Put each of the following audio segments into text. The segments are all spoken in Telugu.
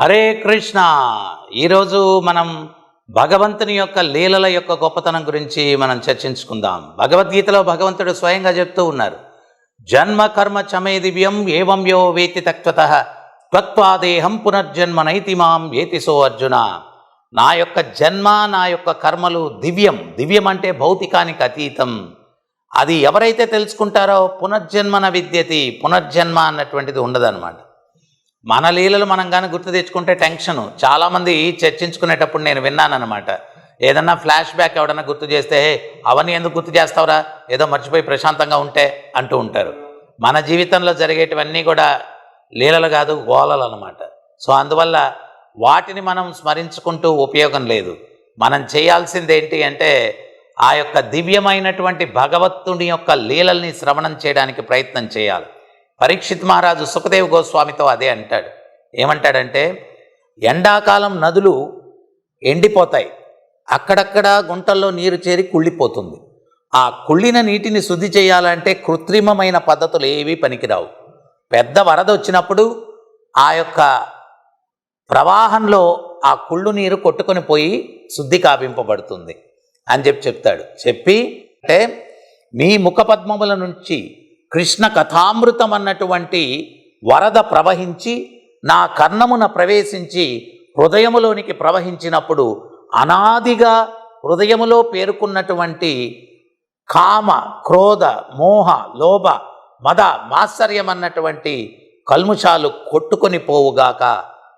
హరే కృష్ణ. ఈరోజు మనం భగవంతుని యొక్క లీలల యొక్క గొప్పతనం గురించి మనం చర్చించుకుందాం. భగవద్గీతలో భగవంతుడు స్వయంగా చెప్తూ ఉన్నారు. జన్మ కర్మ చమే దివ్యం ఏవం యో వేతి తత్వత. త్వత్వాదేహం పునర్జన్మ నైతి మాం ఏతి సో అర్జున. నా యొక్క జన్మ నా యొక్క కర్మలు దివ్యం. దివ్యం అంటే భౌతికానికి అతీతం. అది ఎవరైతే తెలుసుకుంటారో పునర్జన్మన విద్యతి. పునర్జన్మ అన్నటువంటిది ఉండదన్నమాట. మన లీలలు మనం కానీ గుర్తు తెచ్చుకుంటే టెన్షను. చాలామంది చర్చించుకునేటప్పుడు నేను విన్నానమాట ఏదన్నా ఫ్లాష్ బ్యాక్ ఎవడన్నా గుర్తు చేస్తే "హే, అవన్నీ ఎందుకు గుర్తు చేస్తావురా? ఏదో మర్చిపోయి ప్రశాంతంగా ఉంటే అంటూ ఉంటారు. మన జీవితంలో జరిగేటివన్నీ కూడా లీలలు కాదు గోలలు అనమాట సో అందువల్ల వాటిని మనం స్మరించుకుంటూ ఉపయోగం లేదు. మనం చేయాల్సింది ఏంటి అంటే ఆ యొక్క దివ్యమైనటువంటి భగవత్తుని యొక్క లీలల్ని శ్రవణం చేయడానికి ప్రయత్నం చేయాలి. పరీక్షిత్ మహారాజు సుఖదేవ్ గోస్వామితో అదే అంటాడు. ఏమంటాడంటే ఎండాకాలం నదులు ఎండిపోతాయి. అక్కడక్కడ గుంటల్లో నీరు చేరి కుళ్ళిపోతుంది. ఆ కుళ్ళిన నీటిని శుద్ధి చేయాలంటే కృత్రిమమైన పద్ధతులు ఏవీ పనికిరావు. పెద్ద వరద వచ్చినప్పుడు ఆ యొక్క ప్రవాహంలో ఆ కుళ్ళు నీరు కొట్టుకొని పోయి శుద్ధి కావింపబడుతుంది. అని చెప్పి చెప్తాడు. చెప్పి అంటే మీ ముఖపద్మముల నుంచి కృష్ణ కథామృతం అన్నటువంటి వరద ప్రవహించి నా కర్ణమున ప్రవేశించి హృదయములోనికి ప్రవహించినప్పుడు అనాదిగా హృదయములో పేరుకున్నటువంటి కామ క్రోధ మోహ లోభ మద మాత్సర్యం అన్నటువంటి కల్ముషాలు కొట్టుకొని పోవుగాక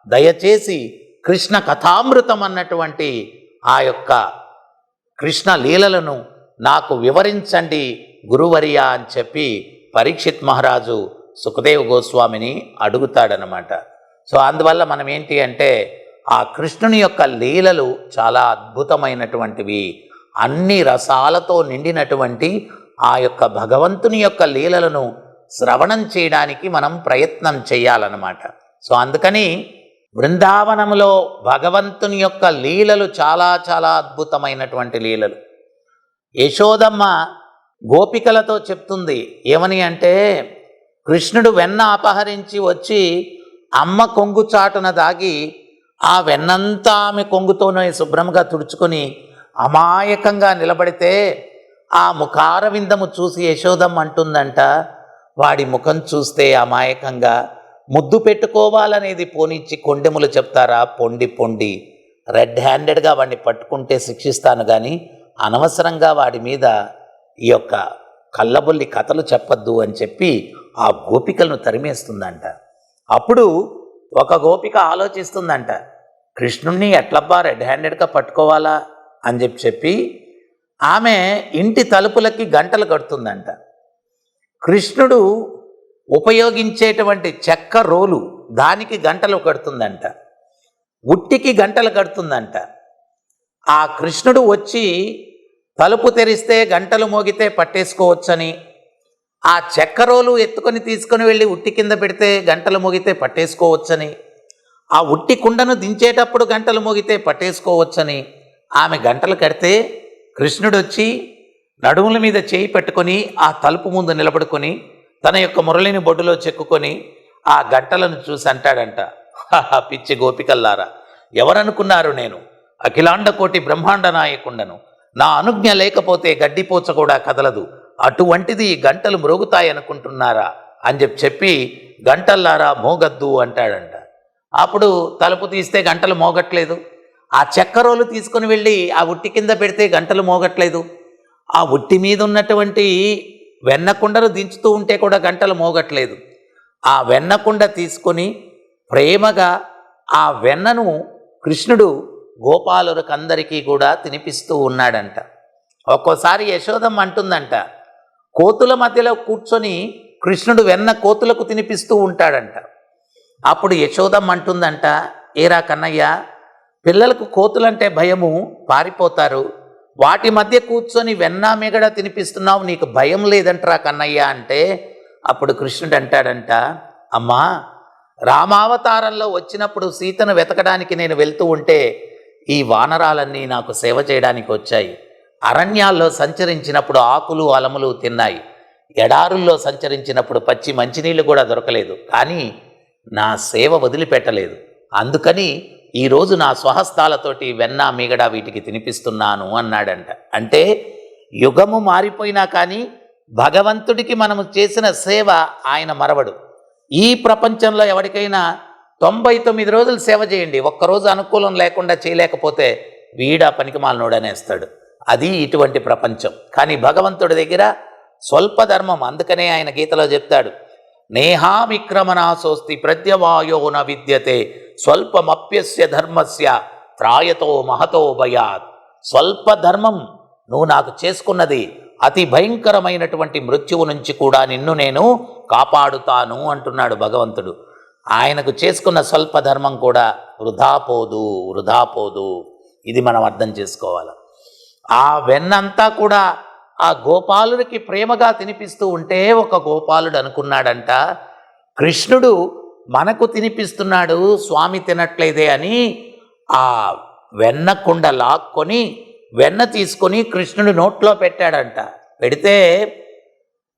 దయచేసి కృష్ణ కథామృతం అన్నటువంటి ఆ యొక్క కృష్ణ లీలలను నాకు వివరించండి గురువరియా అని చెప్పి పరీక్షిత్ మహారాజు సుఖదేవ్ గోస్వామిని అడుగుతాడనమాట సో అందువల్ల మనం ఏంటి అంటే ఆ కృష్ణుని యొక్క లీలలు చాలా అద్భుతమైనటువంటివి. అన్ని రసాలతో నిండినటువంటి ఆ యొక్క భగవంతుని యొక్క లీలలను శ్రవణం చేయడానికి మనం ప్రయత్నం చేయాలన్నమాట. సో అందుకని బృందావనంలో భగవంతుని యొక్క లీలలు చాలా చాలా అద్భుతమైనటువంటి లీలలు. యశోదమ్మ గోపికలతో చెప్తుంది ఏమని అంటే కృష్ణుడు వెన్న అపహరించి వచ్చి అమ్మ కొంగు చాటున దాగి ఆ వెన్నంతా ఆమె కొంగుతోనే శుభ్రంగా తుడుచుకొని అమాయకంగా నిలబడితే ఆ ముఖార విందము చూసి యశోదమ్మ అంటుందంట వాడి ముఖం చూస్తే అమాయకంగా ముద్దు పెట్టుకోవాలనేది పోనిచ్చి కొండెములు చెప్తారా? పొండి పొండి. రెడ్ హ్యాండెడ్గా వాడిని పట్టుకుంటే శిక్షిస్తాను కానీ అనవసరంగా వాడి మీద ఈ యొక్క కళ్ళబొల్లి కథలు చెప్పొద్దు అని చెప్పి ఆ గోపికలను తరిమేస్తుందంట. అప్పుడు ఒక గోపిక ఆలోచిస్తుందంట కృష్ణుణ్ణి ఎట్లబ్బా రెడ్ హ్యాండెడ్గా పట్టుకోవాలా? అని చెప్పి చెప్పి ఆమె ఇంటి తలుపులకి గంటలు కడుతుందంట. కృష్ణుడు ఉపయోగించేటువంటి చెక్క రోలు దానికి గంటలు కడుతుందంట. ఉట్టికి గంటలు కడుతుందంట. ఆ కృష్ణుడు వచ్చి తలుపు తెరిస్తే గంటలు మోగితే పట్టేసుకోవచ్చని. ఆ చెక్క రోలు ఎత్తుకొని తీసుకొని వెళ్ళి ఉట్టి కింద పెడితే గంటలు మోగితే పట్టేసుకోవచ్చని. ఆ ఉట్టి కుండను దించేటప్పుడు గంటలు మోగితే పట్టేసుకోవచ్చని. ఆమె గంటలు కడితే కృష్ణుడు వచ్చి నడుముల మీద చేయి పెట్టుకొని ఆ తలుపు ముందు నిలబడుకొని తన యొక్క మురళిని బొడ్డులో చెక్కుకొని ఆ గంటలను చూసి అంటాడంట పిచ్చి గోపికల్లారా ఎవరనుకున్నారు నేను? అఖిలాండ కోటి బ్రహ్మాండ నాయకుండను. నా అనుజ్ఞ లేకపోతే గడ్డిపోచ కూడా కదలదు. అటువంటిది గంటలు మ్రోగుతాయనుకుంటున్నారా? అని చెప్పి చెప్పి గంటల్లారా మోగద్దు అంటాడంట. అప్పుడు తలుపు తీస్తే గంటలు మోగట్లేదు. ఆ చక్కరోలు తీసుకొని వెళ్ళి ఆ ఉట్టి కింద పెడితే గంటలు మోగట్లేదు. ఆ ఉట్టి మీద ఉన్నటువంటి వెన్నకుండను దించుతూ ఉంటే కూడా గంటలు మోగట్లేదు. ఆ వెన్నకుండ తీసుకొని ప్రేమగా ఆ వెన్నను కృష్ణుడు గోపాలులకందరికీ కూడా తినిపిస్తూ ఉన్నాడంట. ఒక్కోసారి యశోదమ్మ అంటుందంట కోతుల మధ్యలో కూర్చొని కృష్ణుడు వెన్న కోతులకు తినిపిస్తూ ఉంటాడంట. అప్పుడు యశోదమ్మ అంటుందంట ఏరా కన్నయ్య పిల్లలకు కోతులంటే భయము పారిపోతారు. వాటి మధ్య కూర్చొని వెన్న మిగడ తినిపిస్తున్నావు నీకు భయం లేదంటరా కన్నయ్య అంటే అప్పుడు కృష్ణుడు అంటాడంట అమ్మా రామావతారంలో వచ్చినప్పుడు సీతను వెతకడానికి నేను వెళ్తూ ఉంటే ఈ వానరాలన్నీ నాకు సేవ చేయడానికి వచ్చాయి. అరణ్యాల్లో సంచరించినప్పుడు ఆకులు అలములు తిన్నాయి. ఎడారుల్లో సంచరించినప్పుడు పచ్చి మంచినీళ్ళు కూడా దొరకలేదు. కానీ నా సేవ వదిలిపెట్టలేదు. అందుకని ఈరోజు నా స్వహస్తాలతోటి వెన్న మీగడ వీటికి తినిపిస్తున్నాను అన్నాడంట. అంటే యుగము మారిపోయినా కానీ భగవంతుడికి మనము చేసిన సేవ ఆయన మరవడు. ఈ ప్రపంచంలో ఎవరికైనా తొంభై తొమ్మిది రోజులు సేవ చేయండి. ఒక్కరోజు అనుకూలం లేకుండా చేయలేకపోతే వీడా పనికి మాలనోడనేస్తాడు అది ఇటువంటి ప్రపంచం. కానీ భగవంతుడి దగ్గర స్వల్ప ధర్మం. అందుకనే ఆయన గీతలో చెప్తాడు. నేహావిక్రమణాసోస్తి ప్రత్యవాయో విద్యతే స్వల్పమప్యస్య ధర్మస్య త్రాయతో మహతో భయాత్. స్వల్ప ధర్మం నువ్వు నాకు చేసుకున్నది అతి భయంకరమైనటువంటి మృత్యువు నుంచి కూడా నిన్ను నేను కాపాడుతాను అంటున్నాడు భగవంతుడు. ఆయనకు చేసుకున్న స్వల్ప ధర్మం కూడా వృధా పోదు వృధా పోదు. ఇది మనం అర్థం చేసుకోవాలి. ఆ వెన్నంతా కూడా ఆ గోపాలుడికి ప్రేమగా తినిపిస్తూ ఉంటే ఒక గోపాలుడు అనుకున్నాడంట కృష్ణుడు మనకు తినిపిస్తున్నాడు స్వామి తినట్లేదే అని ఆ వెన్న కుండ లాక్కొని వెన్న తీసుకొని కృష్ణుడు నోట్లో పెట్టాడంట. పెడితే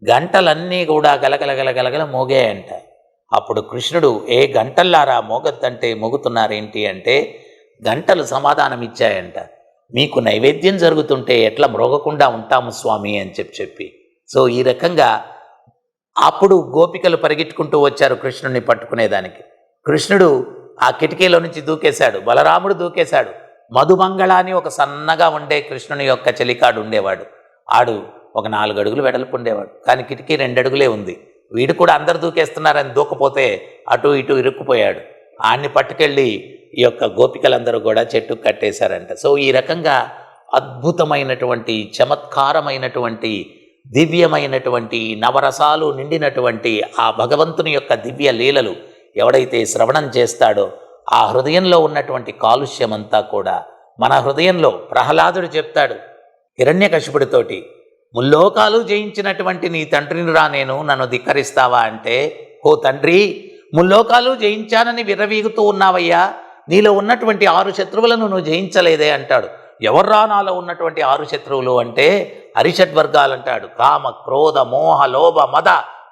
గంటలన్నీ కూడా గలగల గలగలగల మోగాయంట. అప్పుడు కృష్ణుడు ఏ గంటల్లారా మోగద్దంటే మోగుతున్నారేంటి అంటే గంటలు సమాధానం ఇచ్చాయంట మీకు నైవేద్యం జరుగుతుంటే ఎట్లా మ్రోగకుండా ఉంటాము స్వామి అని చెప్పి చెప్పి. సో ఈ రకంగా అప్పుడు గోపికలు పరిగెట్టుకుంటూ వచ్చారు కృష్ణుడిని పట్టుకునేదానికి. కృష్ణుడు ఆ కిటికీలో నుంచి దూకేశాడు బలరాముడు దూకేశాడు. మధుమంగళ అని ఒక సన్నగా ఉండే కృష్ణుని యొక్క చెలికాడు ఉండేవాడు. ఆడు ఒక నాలుగు అడుగులు వెడల్పు ఉండేవాడు. కానీ కిటికీ రెండు అడుగులే ఉంది. వీడు కూడా అందరు దూకేస్తున్నారని దూకపోతే అటు ఇటు ఇరుక్కుపోయాడు. ఆయన్ని పట్టుకెళ్ళి ఈ యొక్క గోపికలందరూ కూడా చెట్టు కట్టేశారంట. సో ఈ రకంగా అద్భుతమైనటువంటి చమత్కారమైనటువంటి దివ్యమైనటువంటి నవరసాలు నిండినటువంటి ఆ భగవంతుని యొక్క దివ్య లీలలు ఎవడైతే శ్రవణం చేస్తాడో ఆ హృదయంలో ఉన్నటువంటి కాలుష్యమంతా కూడా మన హృదయంలో ప్రహ్లాదుడు చెప్తాడు. హిరణ్యకశిపుడితోటి ముల్లోకాలు జయించినటువంటి నీ తండ్రిని రా నేను నన్ను ధిక్కరిస్తావా అంటే ఓ తండ్రి ముల్లోకాలు జయించానని విర్రవీగుతూ ఉన్నావయ్యా. నీలో ఉన్నటువంటి ఆరు శత్రువులను నువ్వు జయించలేదే అంటాడు. ఎవర్రా నాలో ఉన్నటువంటి ఆరు శత్రువులు అంటే అరిషడ్ వర్గాలు అంటాడు కామ క్రోధ మోహ లోభ మద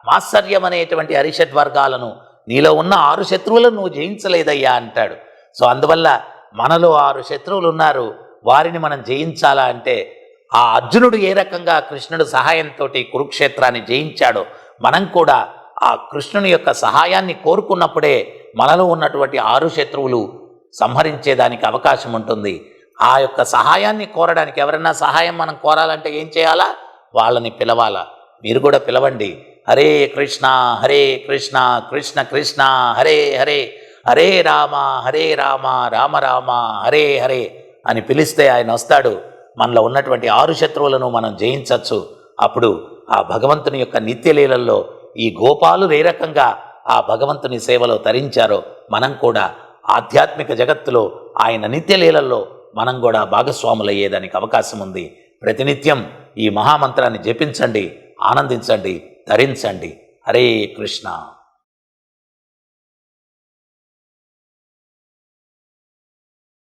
మాత్సర్యం అనేటువంటి అరిషడ్ వర్గాలను నీలో ఉన్న ఆరు శత్రువులను నువ్వు జయించలేదయ్యా అంటాడు. సో అందువల్ల మనలో ఆరు శత్రువులు ఉన్నారు వారిని మనం జయించాలా అంటే ఆ అర్జునుడు ఏ రకంగా కృష్ణుడు సహాయంతో కురుక్షేత్రాన్ని జయించాడో మనం కూడా ఆ కృష్ణుని యొక్క సహాయాన్ని కోరుకున్నప్పుడే మనలో ఉన్నటువంటి ఆరు శత్రువులు సంహరించేదానికి అవకాశం ఉంటుంది. ఆ యొక్క సహాయాన్ని కోరడానికి ఎవరైనా సహాయం మనం కోరాలంటే ఏం చేయాలా? వాళ్ళని పిలవాలా. మీరు కూడా పిలవండి. హరే కృష్ణ హరే కృష్ణ కృష్ణ కృష్ణ హరే హరే హరే రామ హరే రామ రామ రామ హరే హరే అని పిలిస్తే ఆయన వస్తాడు. మనలో ఉన్నటువంటి ఆరు శత్రువులను మనం జయించవచ్చు అప్పుడు ఆ భగవంతుని యొక్క నిత్యలీలల్లో ఈ గోపాలు ఏ రకంగా ఆ భగవంతుని సేవలో తరించారో మనం కూడా ఆధ్యాత్మిక జగత్తులో ఆయన నిత్యలీలల్లో మనం కూడా భాగస్వాములయ్యేదానికి అవకాశం ఉంది. ప్రతినిత్యం ఈ మహామంత్రాన్ని జపించండి ఆనందించండి ధరించండి హరే కృష్ణ.